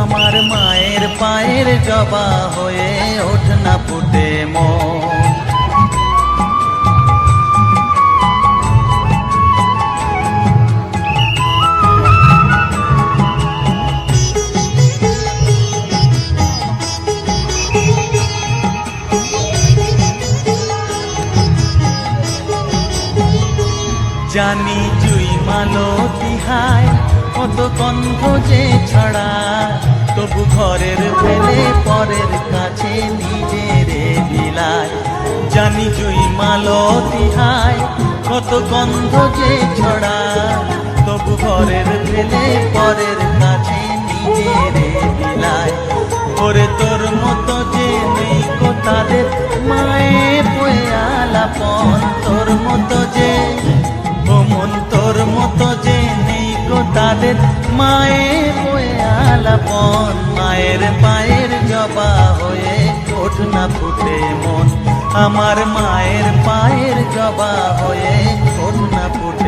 আমার মায়ের পায়ের জবা হয়ে ওঠ না ফুটে মন। জানি জুই মালো তিহায় কত গন্ধ যে ছড়া, তবু ঘরের ফেলে পরের কাছে নিজের বিলায়। জানি জুই মালো তিহায় কত গন্ধ যে ছড়া, তবু ঘরের ফেলে পরের কাছে নিজের বিলায়। ওরে তোর মতো যে নেই কোথাদের মায়ে বয়ে আলাপন তাদের মায়ে বয়ে আলাপন মায়ের পায়ের জবা হয়ে ওঠ না ফুটে মন। আমার মায়ের পায়ের জবা হয়ে ওঠ না ফুটে